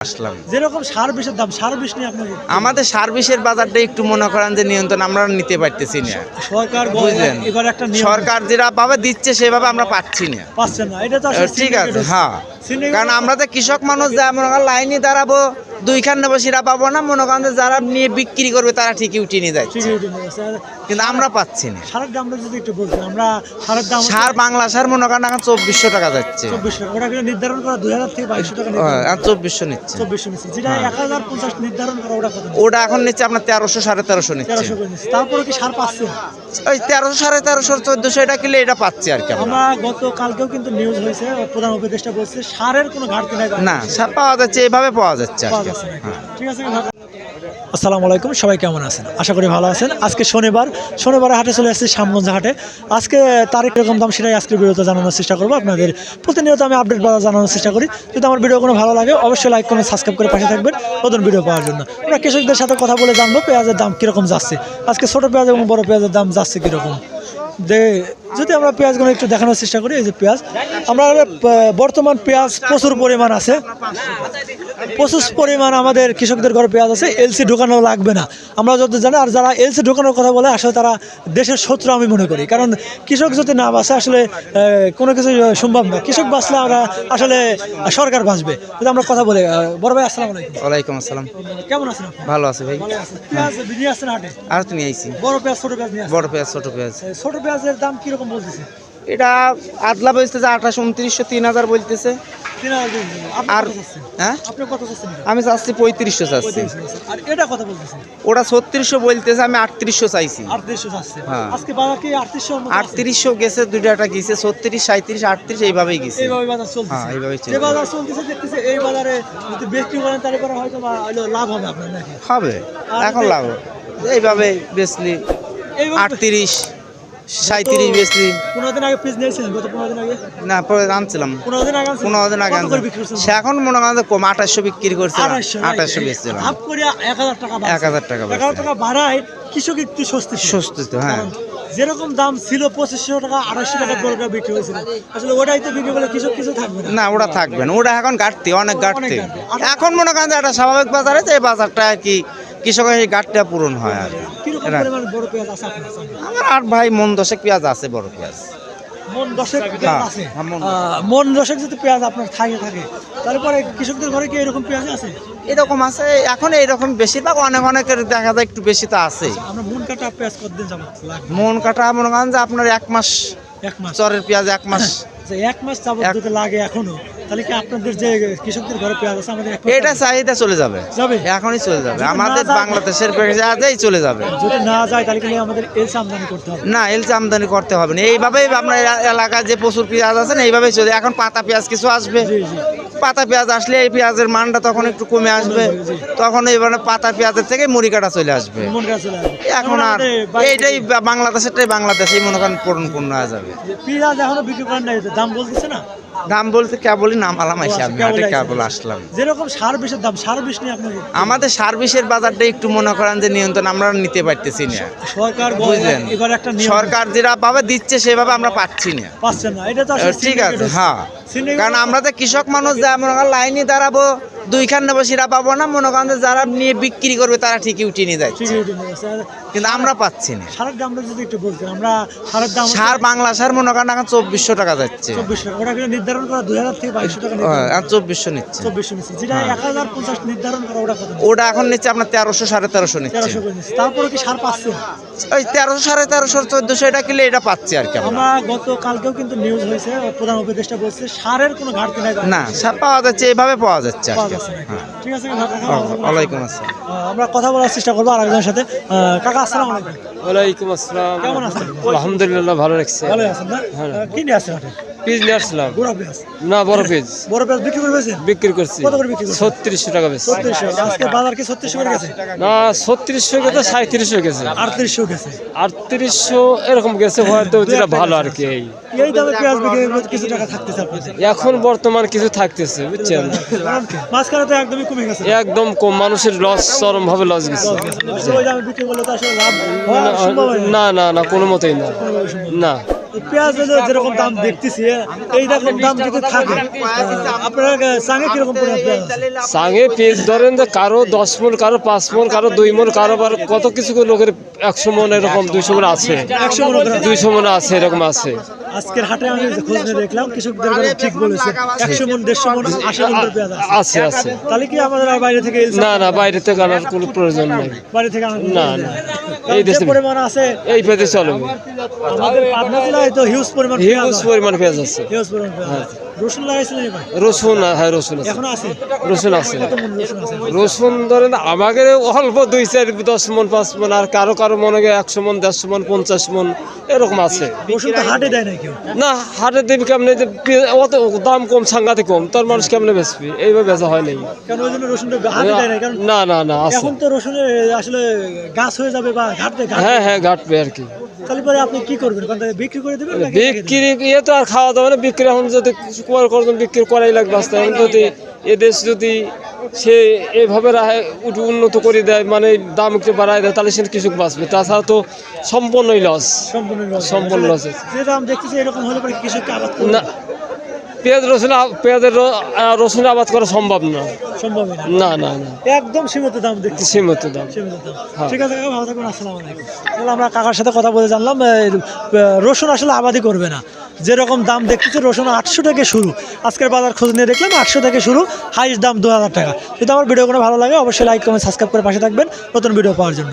আসলাম। যেরকম সার বিষের দাম সার বিষ নিয়ে আপনাকে আমাদের সার্ভিসের বাজারটা একটু মনে করেন যে নিয়ন্ত্রণ আমরা নিতে পারতেছি না। সরকার বুঝলেন? এবার একটা সরকার যেভাবে দিচ্ছে সেভাবে আমরা পাচ্ছি না। পাচ্ছেন না। এটা তো ঠিক আছে হ্যাঁ। কারণ আমরা তো কৃষক মানুষ যা আমরা লাইনে দাঁড়াবো দুইখান নেব সেটা পাবো না মনে করেন যে যারা নিয়ে বিক্রি করবে তারা ঠিকই উঠিয়ে নিয়ে। আর কিন্তু আমরা পাচ্ছি না। সারের দামটা যদি একটু বলতেন আমরা সারের দাম সার বাংলা সার মনে করেন এখন চব্বিশশো টাকা যাচ্ছে। চব্বিশ ওটা কিন্তু নির্ধারণ করা দুই হাজার থেকে বাইশশো টাকা আর চব্বিশশো নিচ্ছে। চব্বিশশো নিচ্ছে। যেটা হ্যাঁ। এক হাজার পঞ্চাশ নির্ধারণ করা ওটা ওটা এখন নিচ্ছে আপনার তেরোশো সাড়ে তেরোশো নিচ্ছে। তারপরে কি সার পাচ্ছে? ওই তেরোশো সাড়ে তেরোশো চোদ্দশো এটা কিনলে এটা পাচ্ছি আর কি আমরা। আমরা গত কালকেও কিন্তু নিউজ হয়েছে প্রধান উপদেষ্টা বলছে সারের কোনো ঘাটতি নাই। না সার পাওয়া যাচ্ছে এভাবে পাওয়া যাচ্ছে হ্যাঁ। ঠিক আছে আসসালামু আলাইকুম সবাই কেমন আছেন? আশা করি ভালো আছেন। আজকে শনিবার শনিবার হাটে চলে আসছি শ্যামগঞ্জ হাটে। আজকে তারিখ রকম দাম সেটাই আজকের ভিডিওতে জানানোর চেষ্টা করব। আপনাদের প্রতিনিয়ত আমি আপডেট বাজার জানানোর চেষ্টা করি। যদি আমার ভিডিও কোনো ভালো লাগে অবশ্যই লাইক করে সাবস্ক্রাইব করে পাশে থাকবেন নতুন ভিডিও পাওয়ার জন্য। আমরা কৃষকদের সাথে কথা বলে জানব পেঁয়াজের দাম কীরকম যাচ্ছে। আজকে ছোটো পেঁয়াজ এবং বড় পেঁয়াজের দাম যাচ্ছে কীরকম। দে যদি আমরা পেঁয়াজগুলো একটু দেখানোর চেষ্টা করি এই যে পেঁয়াজ আমরা বর্তমান পেঁয়াজ প্রচুর পরিমাণ আছে। প্রচুর পরিমাণ আমাদের কৃষকদের ঘরে পেঁয়াজ আছে এলসি ঢোকানো লাগবে না। আমরা যত জানি আর যারা এলসি ঢোকানোর কথা বলে আসলে তারা দেশের শত্রু আমি মনে করি। কারণ কৃষক যদি না বাঁচে আসলে কোনো কিছু সম্ভব না। কৃষক বাঁচলে আমরা আসলে সরকার বাঁচবে। যদি আমরা কথা বলি বড় ভাই আসসালামু আলাইকুম। ওয়ালাইকুম আসসালাম। কেমন আছেন ভালো আছে ভাই। পেঁয়াজ হাটে? আর তুমি আইছি। বড় পেঁয়াজ ছোট পেঁয়াজ বড় পেঁয়াজ ছোট পেঁয়াজ। ছোট পেঁয়াজের দাম কীরকম বলতেছে এটা আদলা বলতেছে আঠাশ উনত্রিশশো তিন হাজার বলতেছে। আর হ্যাঁ? আমি চাচ্ছি পঁয়ত্রিশশো চাচ্ছি। ওটা ছত্রিশশো বলতেছে আমি আটত্রিশশো চাইছি। আটত্রিশশো হ্যাঁ। গেছে দুইটা গেছে ছত্রিশ সাঁত্রিশ আটত্রিশ এইভাবেই গেছে। হ্যাঁ, হবে এখন লাভ এইভাবে বেচলি আটত্রিশ। সাঁত্রিশ বেচলি পনেরো দিন আগে পিস নিয়েছিলেন গত পনেরো দিন আগে না পরে আনছিলাম পনেরো দিন আগে? পনেরো দিন আগে? সে এখন মনে করেন যে কম আঠাশশো বিক্রি করছে আঠাশশো বেচছিলাম হাফ করে এক হাজার টাকা। এক হাজার টাকা এক হাজার। টাকা বাড়ায় কৃষক একটু স্বস্তি। স্বস্তি তো, হ্যাঁ। যেরকম দাম ছিল পঁচিশশো টাকা আড়াইশো টাকা দরকার বিক্রি হয়েছিল আসলে ওটাই তো বিক্রি করলে কৃষক কিছু থাকবে না ওটা থাকবে না ওটা এখন ঘাটতি অনেক ঘাটতি। এখন মনে করেন যে একটা স্বাভাবিক বাজার আছে এই বাজারটা আর কি কৃষকের এই ঘাটটা পূরণ হয় আর কি। আমার আট ভাই মন দশেক পেঁয়াজ আছে বড় পেঁয়াজ। মন দশেক পেঁয়াজ হ্যাঁ, আছে? হ্যাঁ, মন- দশেক। যদি পেঁয়াজ আপনার থাকে থাকে তারপরে কৃষকদের ঘরে কি এরকম পেঁয়াজ আছে? এরকম আছে এখন এইরকম বেশিরভাগ অনেক অনেকের দেখা যায় একটু বেশি তো আছে আমরা মন কাটা পেঁয়াজ কতদিন যাব মন কাটা মনে করেন যে আপনার এক মাস এক মাস। চরের পেঁয়াজ এক মাস। আচ্ছা, এক মাস যাবত লাগে এখনও। তাহলে কি আপনাদের যে কৃষকদের ঘরে পেঁয়াজ আছে আমাদের এটা চাহিদা চলে যাবে। যাবে? এখনই চলে যাবে। আমাদের বাংলাদেশের পেঁয়াজই চলে যাবে। যদি না যায় তাহলে কি আমাদের এলসি আমদানি করতে হবে। না এলসি আমদানি করতে হবে না। এইভাবেই আপনার এলাকায় যে প্রচুর পেঁয়াজ আছে না এইভাবেই চলে এখন পাতা পেঁয়াজ কিছু আসবে। পাতা পেঁয়াজ আসলে এই পেঁয়াজের মানটা তখন একটু কমে আসবে। তখন এইবার পাতা পেঁয়াজের থেকে মুড়ি কাটা চলে আসবে। এখন আর এইটাই বাংলাদেশেরটাই বাংলাদেশেই মনে করেন পূরণ পূর্ণ হয়ে যাবে। পেঁয়াজ এখনও বিক্রি করেন নাই দাম বলতেছে না? দাম বলতে কেবলই আমি হাটে কেবল আসলাম। যেরকম সার বিষের দাম সার বিষ নিয়ে আপনার আমাদের সার্ভিসের বাজারটা একটু মনে করেন যে নিয়ন্ত্রণ আমরা নিতে পারতেছি না। সরকার বুঝলেন? এবার একটা নিয়ম। সরকার যেটা ভাবে দিচ্ছে সেভাবে আমরা পাচ্ছি না। পাচ্ছেন না। এটা তো ঠিক আছে হ্যাঁ। কারণ আমরা তো কৃষক মানুষ যা আমরা লাইনে দাঁড়াবো দুইখান নেব সেটা পাবো না। মনে করেন যে যারা নিয়ে বিক্রি করবে তারা ঠিকই উঠিয়ে নিয়ে। আর কিন্তু আমরা পাচ্ছি না। সারের দামটা যদি একটু বলতেন আমরা সারের দাম সার বাংলা সার মনে করেন এখন চব্বিশশো টাকা যাচ্ছে। ওটা কিন্তু নির্ধারণ করা দুই হাজার থেকে বাইশশো টাকা নির্ধারণ চব্বিশশো নিচ্ছে। চব্বিশশো নিচ্ছে। যেটা হ্যাঁ। এক হাজার পঞ্চাশ নির্ধারণ করা ওটা ওটা এখন নিচ্ছে আপনার তেরোশো সাড়ে তেরোশো নিচ্ছে। তারপরে কি সার পাচ্ছে? ওই তেরোশো সাড়ে তেরোশো চোদ্দশো এটা কিনলে এটা পাচ্ছি আর কি আমরা। গত কালকেও কিন্তু নিউজ হয়েছে প্রধান উপদেষ্টা বলছে সারের কোনো ঘাটতি নাই। না সার পাওয়া যাচ্ছে এইভাবে পাওয়া যাচ্ছে আর কি হ্যাঁ। ঠিক আছে কাকা, কাকা, ওয়ালাইকুম আসসালাম। আমরা কথা বলার চেষ্টা করব আর একজনের সাথে কাকা আসসালাম আলাইকুম। ওয়ালাইকুম আসসালাম। কেমন আছেন? আলহামদুলিল্লাহ ভালো রাখছে ভালো আছেন না? হ্যাঁ। কি নিয়ে আসছেন পিস নিয়ে আসলাম। গোড়া পেঁয়াজ? না বড় বড় পেঁয়াজ বিক্রি করে বিক্রি করছি। কত করে বিক্রি করছেন? ছত্রিশশো টাকা বেশি ছত্রিশশো। আজকে বাজার কি ছত্রিশশো করে গেছে? না ছত্রিশশো গেছে সাঁত্রিশশো গেছে। আটত্রিশশো গেছে। আটত্রিশশো এরকম গেছে হয়তো যেটা ভালো আর কি। এই এই দামে পেঁয়াজ বিক্রি করে কিছু টাকা থাকতেছে আপনাদের? এখন বর্তমান কিছু থাকতেছে বুঝছেন? মাঝখানে তো একদমই কমে গেছে। একদম কম মানুষের লস চরম ভাবে লস গেছে। ওই দামে বিক্রি করলে তো আসলে লাভ হওয়ার সম্ভব না। না না না। কোনো মতেই না না। পেঁয়াজ যেরকম দাম দেখতেছি এই রকম দাম যদি থাকে। আপনার সঙ্গে কীরকম পরিমাণ পেঁয়াজ সাঙে ধরেন যে কারও দশ মন কারও পাঁচ মন কারও দুই মন কারও আবার কত কিছু লোকের একশো মন এরকম দুইশো মন আছে। মনে দুইশো মন আছে এরকম আছে। আজকের হাটে আমি খোঁজ নিয়ে দেখলাম কৃষকদের ঠিক বলেছে একশো মন দেড়শো মন আশি মন পেঁয়াজ আছে আছে। তাহলে কি আমাদের আর বাইরে থেকে না না বাইরে থেকে আনার কোনো প্রয়োজন নেই। বাইরে থেকে না, না। এই দেশে- পরিমাণ আছে এই পেতে চলবে। আমাদের পাবনা জেলায় তো হিউজ পরিমাণ হিউজ পরিমাণ পেঁয়াজ আছে। হিউজ পরিমাণ পেঁয়াজ আছে। রসুন লাগাইছিলেন এবার? রসুন হ্যাঁ রসুন আছে। এখনও আছে? রসুন আছে। রসুন ধরেন আমাকে অল্প দুই চার দশ মন পাঁচ মন আর কারও কারও মনে হয় একশো মন দেড়শো মন পঞ্চাশ মন এরকম আছে। রসুন তো হাটে দেয় না কেউ? না হাটের দেবী কেমনে অত দাম কম সাংঘাতিক কম তোর মানুষ কেমনে বেচবি? এইভাবে বেচা হয় নাই। কারণ ওই জন্য রসুনটা হাটে দেয় না কারণ না না না এখন তো রসুনের আসলে গাছ হয়ে যাবে বা ঘাটতে ঘাট হ্যাঁ হ্যাঁ ঘাটবে আর কি। তাহলে পরে আপনি কি করবেন? বিক্রি করে দেবেন দেবেন? বিক্রি ইয়ে তো আর খাওয়া দাওয়া না বিক্রি এখন যদি কিছু করবেন বিক্রি করাই লাগবে আস্তে এখন যদি এদেশ যদি সে এভাবে উঠ- উন্নত করে দেয় মানে দাম একটু বাড়ায় দেয় তাহলে সে কৃষক বাঁচবে। তাছাড়া তো সম্পূর্ণই লস সম্পূর্ণ লস না পেঁয়াজ রসুন পেঁয়াজের রসুন আবাদ করা সম্ভব না। সম্ভব না। না না একদম সীমিত দাম দেখছি সীমিত দাম। হ্যাঁ। ঠিক আছে কাকা ভালো থাকুন আসসালামু আলাইকুম। তাহলে আমরা কাকার সাথে কথা বলে জানলাম রসুন আসলে আবাদই করবে না। যেরকম দাম দেখতেছি, রসুন আটশো থেকে শুরু। আজকের বাজার খোঁজ নিয়ে দেখলাম আটশো থেকে শুরু হাইস্ট দাম দু হাজার টাকা। যদি আমার ভিডিও কোনো ভালো লাগে, অবশ্যই লাইক কমেন্ট সাবস্ক্রাইব করে পাশে থাকবেন। নতুন ভিডিও পাওয়ার জন্য।